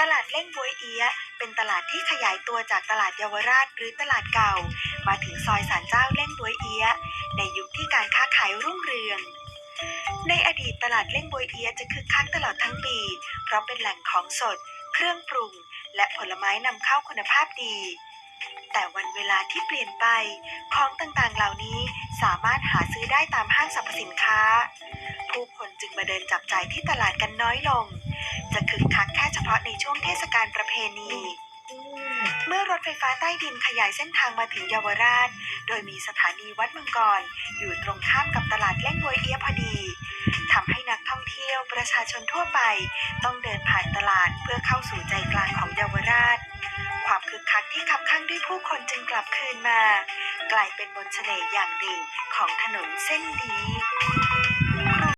ตลาดเล่งบวยเอียะเป็นตลาดที่ขยายตัวจากตลาดเยาวราชหรือตลาดเก่า มาถึงซอยสารเจ้าเล่งบวยเอียะในยุคที่การค้าขายรุ่งเรือง ในอดีตตลาดเล่งบวยเอียะจะคึกคักตลอดทั้งปี เพราะเป็นแหล่งของสด เครื่องปรุง และผลไม้นำเข้าคุณภาพดี แต่วันเวลาที่เปลี่ยนไป ของต่างๆเหล่านี้สามารถหาซื้อได้ตามห้างสรรพสินค้า ผู้คนจึงมาเดินจับจ่ายที่ตลาดกันน้อยลง จะคึกคักแค่เฉพาะในช่วงเทศกาลประเพณี เมื่อรถไฟฟ้าใต้ดินขยายเส้นทางมาถึงเยาวราช โดยมีสถานีวัดมังกร อยู่ตรงข้ามกับตลาดเล่งบวยเอียพอดีทำให้นักท่องเที่ยวประชาชนทั่วไป ต้องเดินผ่านตลาดเพื่อเข้าสู่ใจกลางของเยาวราช ความคึกคักที่คับข้างด้วยผู้คนจึงกลับคืนมา กลายเป็นมนต์เสน่ห์อย่างหนึ่งของถนนเส้นนี้